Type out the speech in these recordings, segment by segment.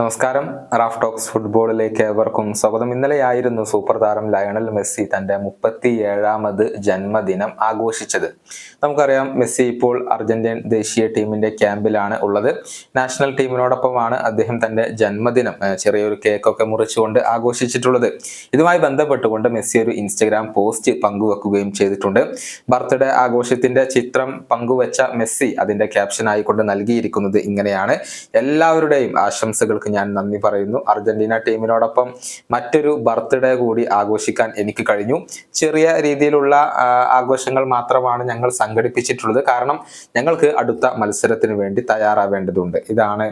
നമസ്കാരം. Raf talks ഫുട്ബോളിലേക്ക് ഏവർക്കും സ്വാഗതം. ഇന്നലെയായിരുന്നു സൂപ്പർ താരം ലയണൽ മെസ്സി തന്റെ മുപ്പത്തി ഏഴാമത് ജന്മദിനം ആഘോഷിച്ചത്. നമുക്കറിയാം മെസ്സി ഇപ്പോൾ അർജന്റീൻ ദേശീയ ടീമിന്റെ ക്യാമ്പിലാണ് ഉള്ളത്. നാഷണൽ ടീമിനോടൊപ്പമാണ് അദ്ദേഹം തന്റെ ജന്മദിനം ചെറിയൊരു കേക്കൊക്കെ മുറിച്ചുകൊണ്ട് ആഘോഷിച്ചിട്ടുള്ളത്. ഇതുമായി ബന്ധപ്പെട്ടുകൊണ്ട് മെസ്സി ഒരു ഇൻസ്റ്റഗ്രാം പോസ്റ്റ് പങ്കുവെക്കുകയും ചെയ്തിട്ടുണ്ട്. ബർത്ത്ഡേ ആഘോഷത്തിന്റെ ചിത്രം പങ്കുവച്ച മെസ്സി അതിന്റെ ക്യാപ്ഷൻ ആയിക്കൊണ്ട് നൽകിയിരിക്കുന്നത് ഇങ്ങനെയാണ്. എല്ലാവരുടെയും ആശംസകൾക്ക് ഞാൻ നന്ദി പറയുന്നു. അർജന്റീന ടീമിനോടൊപ്പം മറ്റൊരു ബർത്ത്ഡേ കൂടി ആഘോഷിക്കാൻ എനിക്ക് കഴിഞ്ഞു. ചെറിയ രീതിയിലുള്ള ആഘോഷങ്ങൾ മാത്രമാണ് ഞങ്ങൾ സംഘടിപ്പിച്ചിട്ടുള്ളത്. കാരണം ഞങ്ങൾക്ക് അടുത്ത മത്സരത്തിന് വേണ്ടി തയ്യാറാവേണ്ടതുണ്ട്. ഇതാണ്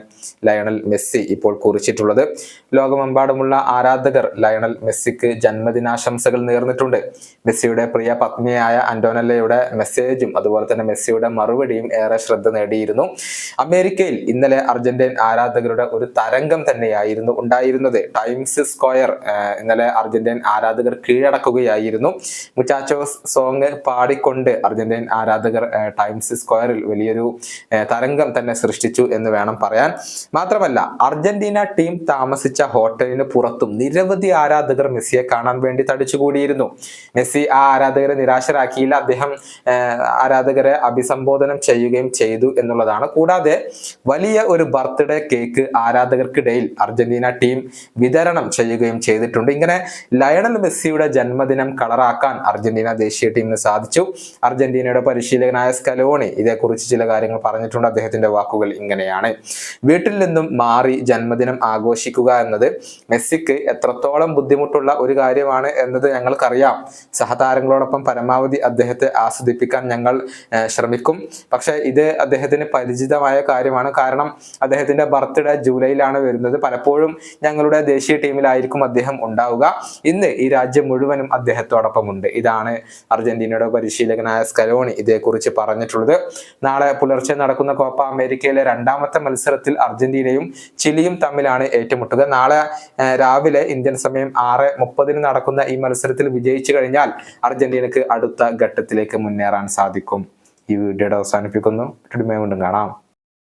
ലയണൽ മെസ്സി ഇപ്പോൾ കുറിച്ചിട്ടുള്ളത്. ലോകമെമ്പാടുമുള്ള ആരാധകർ ലയണൽ മെസ്സിക്ക് ജന്മദിനാശംസകൾ നേർന്നിട്ടുണ്ട്. മെസ്സിയുടെ പ്രിയ പത്നിയായ അന്റോനല്ലയുടെ മെസ്സേജും അതുപോലെ തന്നെ മെസ്സിയുടെ മറുപടിയും ഏറെ ശ്രദ്ധ നേടിയിരുന്നു. അമേരിക്കയിൽ ഇന്നലെ അർജന്റീൻ ആരാധകരുടെ ഒരു തരംഗം തന്നെയായിരുന്നു ഉണ്ടായിരുന്നത്. ടൈംസ് സ്ക്വയർ ഇന്നലെ അർജന്റീൻ ആരാധകർ കീഴടക്കുകയായിരുന്നു. മുച്ചാച്ചോസ് സോങ് പാടിക്കൊണ്ട് അർജന്റീൻ ആരാധകർ ടൈംസ് സ്ക്വയറിൽ വലിയൊരു തരംഗം തന്നെ സൃഷ്ടിച്ചു എന്ന് വേണം പറയാൻ. മാത്രമല്ല അർജന്റീന ടീം താമസിച്ച ഹോട്ടലിന് പുറത്തും നിരവധി ആരാധകർ മെസ്സിയെ കാണാൻ വേണ്ടി തടിച്ചുകൂടിയിരുന്നു. മെസ്സി ആ ആരാധകരെ നിരാശരാക്കിയില്ല. അദ്ദേഹം ആരാധകരെ അഭിസംബോധനം ചെയ്യുകയും ചെയ്തു എന്നുള്ളതാണ്. കൂടാതെ വലിയ ഒരു ബർത്ത്ഡേ കേക്ക് ആരാധകർക്കിടയിൽ അർജന്റീന ടീം വിതരണം ചെയ്യുകയും ചെയ്തിട്ടുണ്ട്. ഇങ്ങനെ ലയണൽ മെസ്സിയുടെ ജന്മദിനം കളറാക്കാൻ അർജന്റീന ദേശീയ ടീമിന് സാധിച്ചു. അർജന്റീനയുടെ പരിശീലകനായ സ്കലോണി ഇതേക്കുറിച്ച് ചില കാര്യങ്ങൾ പറഞ്ഞിട്ടുണ്ട്. അദ്ദേഹത്തിന്റെ വാക്കുകൾ ഇങ്ങനെയാണ്. വീട്ടിൽ നിന്നും മാറി ജന്മദിനം ആഘോഷിക്കുക എന്നത് മെസ്സിക്ക് എത്രത്തോളം ബുദ്ധിമുട്ടുള്ള ഒരു കാര്യമാണ് എന്നത് ഞങ്ങൾക്കറിയാം. സഹതാരങ്ങളോടൊപ്പം പരമാവധി അദ്ദേഹത്തെ ആസ്വദിപ്പിക്കാൻ ഞങ്ങൾ ശ്രമിക്കും. പക്ഷേ ഇത് അദ്ദേഹത്തിന് പരിചിതമായ കാര്യമാണ്. കാരണം അദ്ദേഹത്തിന്റെ ബർത്ത്ഡേ ജൂലൈയിലാണ് വരുന്നത്. പലപ്പോഴും ഞങ്ങളുടെ ദേശീയ ടീമിലായിരിക്കും അദ്ദേഹം ഉണ്ടാവുക. ഇന്ന് ഈ രാജ്യം മുഴുവനും അദ്ദേഹത്തോടൊപ്പം ഉണ്ട് ഇതാണ് അർജന്റീനയുടെ പരിശീലകനായ സ്കലോണി ഇതേക്കുറിച്ച് പറഞ്ഞിട്ടുള്ളത്. നാളെ പുലർച്ചെ നടക്കുന്ന കോപ്പ അമേരിക്കയിലെ രണ്ടാമത്തെ മത്സരത്തിൽ അർജന്റീനയും ചിലിയും തമ്മിലാണ് ഏറ്റുമുട്ടുക. നാളെ രാവിലെ ഇന്ത്യൻ സമയം ആറ് മുപ്പതിന് നടക്കുന്ന ഈ മത്സരത്തിൽ വിജയിച്ചു കഴിഞ്ഞാൽ അർജന്റീനക്ക് അടുത്ത ഘട്ടത്തിലേക്ക് മുന്നേറാൻ സാധിക്കും. ഈ വീഡിയോയുടെ അവസാനിപ്പിക്കുന്നു. കാണാം.